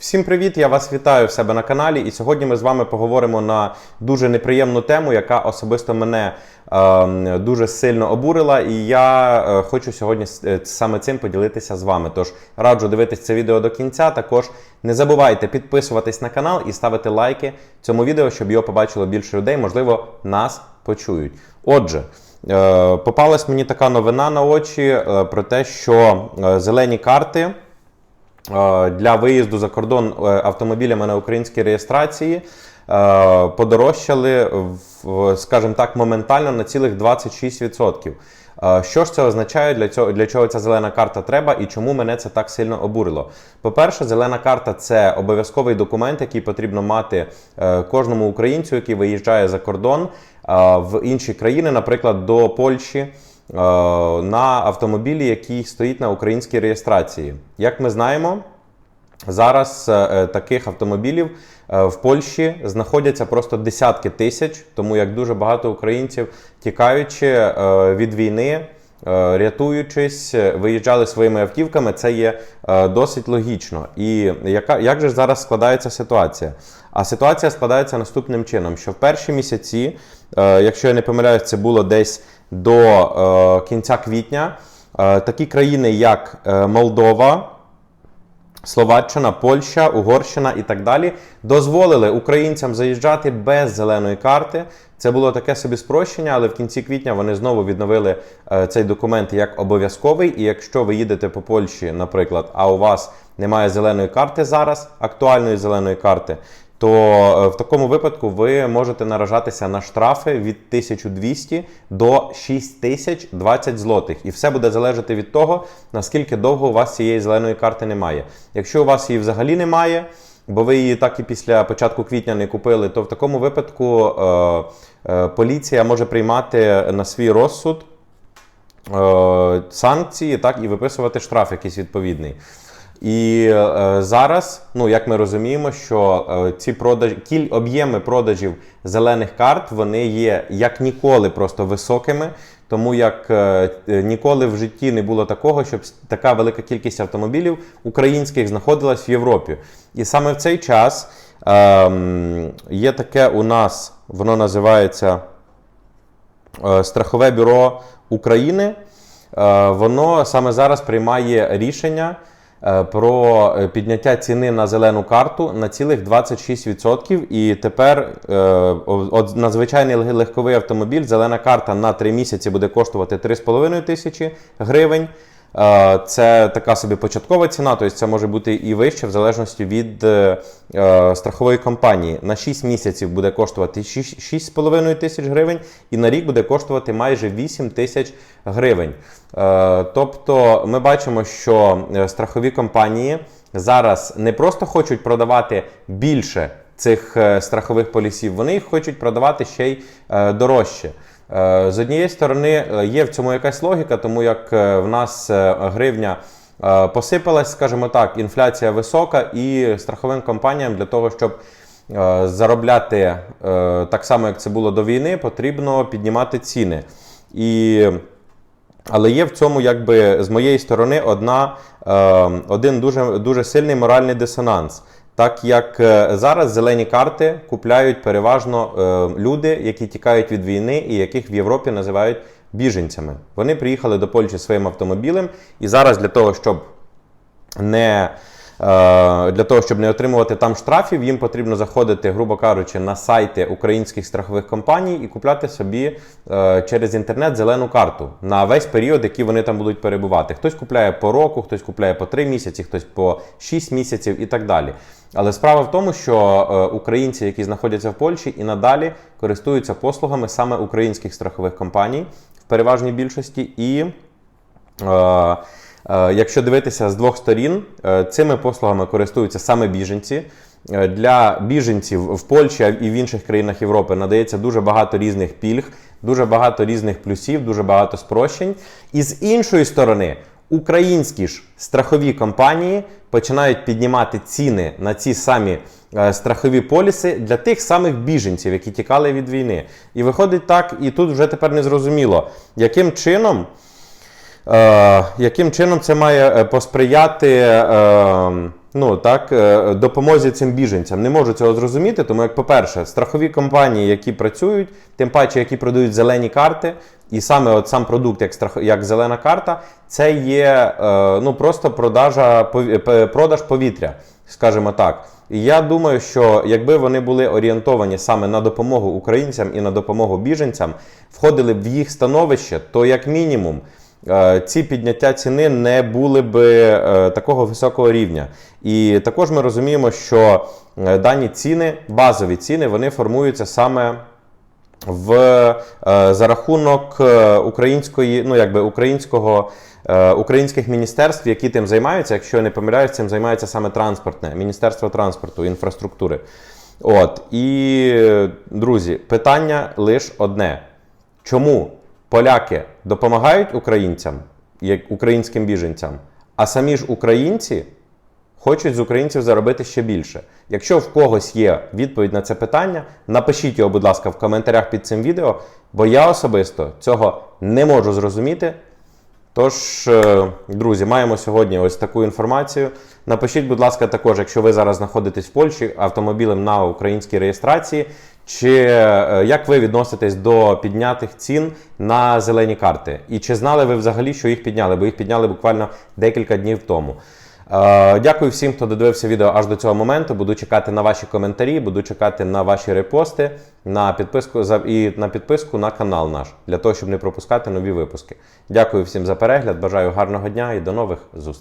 Всім привіт! Я вас вітаю в себе на каналі. І сьогодні ми з вами поговоримо на дуже неприємну тему, яка особисто мене е, дуже сильно обурила. І я е, хочу сьогодні е, саме цим поділитися з вами. Тож раджу дивитись це відео до кінця. Також не забувайте підписуватись на канал і ставити лайки цьому відео, щоб його побачило більше людей. Можливо, нас почують. Отже. е, Попалась мені така новина на очі про те, що зелені карти для виїзду за кордон е, автомобілями на українській реєстрації е, подорожчали, в- скажімо так, моментально на цілих 26%. Е, Що ж це означає, для, цього, для чого ця зелена карта треба і чому мене це так сильно обурило? По-перше, зелена карта це обов'язковий документ, який потрібно мати е, кожному українцю, який виїжджає за кордон е, в інші країни, наприклад, до Польщі е, на автомобілі, який стоїть на українській реєстрації. Як ми знаємо, Зараз е, е, таких автомобілів е, в Польщі знаходяться просто десятки тисяч, тому як дуже багато українців, тікаючи е, від війни, е, рятуючись, е, виїжджали своїми автівками. Це є е, досить логічно. І яка як же зараз складається ситуація? А ситуація складається наступним чином: що в перші місяці, е, якщо я не помиляюсь, це було десь до е, кінця квітня, е, такі країни, як е, Молдова. Словаччина, Польща, Угорщина і так далі дозволили українцям заїжджати без зеленої карти. Це було таке собі спрощення, але в кінці квітня вони знову відновили цей документ як обов'язковий. І якщо ви їдете по Польщі, наприклад, а у вас немає зеленої карти зараз, актуальної зеленої карти, то е, в такому випадку ви можете наражатися на штрафи від 1200 до 6020 злотих. І все буде залежати від того, наскільки довго у вас цієї зеленої карти немає. Якщо у вас її взагалі немає, бо ви її так і після початку квітня не купили, то в такому випадку е, е, поліція може приймати на свій розсуд е, санкції, так і виписувати штраф якийсь відповідний. І е, зараз, ну як ми розуміємо, що е, ці продаж, кіль об'єми продажів зелених карт вони є як ніколи просто високими, тому як е, е, ніколи в житті не було такого, щоб така велика кількість автомобілів українських знаходилась в Європі. І саме в цей час ем, є таке у нас, воно називається е, Страхове бюро України. Е, Воно саме зараз приймає рішення е, про е, підняття ціни на зелену карту на цілих 26%. І тепер е, от надзвичайний звичайний легковий автомобіль, зелена карта на 3 місяці буде коштувати 3,5 тисячі гривень. Е, Це така собі початкова ціна, тобто це може бути і вище, в залежності від е, е, страхової компанії. На 6 місяців буде коштувати 6,5 тисяч гривень, і на рік буде коштувати майже 8 тисяч гривень. Тобто ми бачимо, що страхові компанії зараз не просто хочуть продавати більше цих е, страхових полісів, вони їх хочуть продавати ще й е, дорожче. Е, З однієї сторони, є в цьому якась логіка, тому як в нас гривня посипалась, скажімо так, інфляція висока, і страховим компаніям для того, щоб заробляти так само, як це було до війни, потрібно піднімати ціни. І але є в цьому, якби з моєї сторони, одна, один дуже, дуже сильний моральний дисонанс. Так як е, зараз зелені карти купляють переважно е, люди, які тікають від війни і яких в Європі називають біженцями. Вони приїхали до Польщі своїм автомобілем, і зараз для того, щоб не для того, щоб не отримувати там штрафів, їм потрібно заходити, грубо кажучи, на сайти українських страхових компаній і купляти собі е, через інтернет зелену карту на весь період, який вони там будуть перебувати. Хтось купляє по року, хтось купляє по 3 місяці, хтось по 6 місяців і так далі. Але справа в тому, що е, українці, які знаходяться в Польщі, і надалі користуються послугами саме українських страхових компаній в переважній більшості і. Е, е, Якщо дивитися з двох сторін, е, цими послугами користуються саме біженці. Е, Для біженців в Польщі і в інших країнах Європи надається дуже багато різних пільг, дуже багато різних плюсів, дуже багато спрощень. І з іншої сторони, українські ж страхові компанії починають піднімати ціни на ці самі е, страхові поліси для тих самих біженців, які тікали від війни. І виходить так, і тут вже тепер не зрозуміло, яким чином. Е, яким чином це має е, посприяти е, ну так, допомозі цим біженцям. Не можу цього зрозуміти, тому як, по-перше, страхові компанії, які працюють, тим паче, які продають зелені карти, і саме от сам продукт, як страх, як зелена карта, це є ну просто продажа продаж повітря, скажімо так. І я думаю, що якби вони були орієнтовані саме на допомогу українцям і на допомогу біженцям, входили б в їх становище, то як мінімум ці підняття ціни не були б е, такого високого рівня. І також ми розуміємо, що е, дані ціни, базові ціни, вони формуються саме в е, за рахунок е, української, ну якби українського. е, Українських міністерств, які тим займаються, якщо я не помиляюсь, цим займається саме транспортне, Міністерство транспорту, інфраструктури. От і е, друзі, питання лише одне: чому поляки допомагають українцям, як українським біженцям, а самі ж українці хочуть з українців заробити ще більше. Якщо в когось є відповідь на це питання, напишіть його, будь ласка, в коментарях під цим відео, бо я особисто цього не можу зрозуміти. Тож, е, друзі, маємо сьогодні ось таку інформацію. Напишіть, будь ласка, також, якщо ви зараз знаходитесь в Польщі автомобілем на українській реєстрації, чи е, як ви відноситесь до піднятих цін на зелені карти? І чи знали ви взагалі, що їх підняли? Бо їх підняли буквально декілька днів тому. Е, Дякую всім, хто додивився відео аж до цього моменту. Буду чекати на ваші коментарі, буду чекати на ваші репости, на підписку і на підписку на канал наш для того, щоб не пропускати нові випуски. Дякую всім за перегляд. Бажаю гарного дня і до нових зустрічей.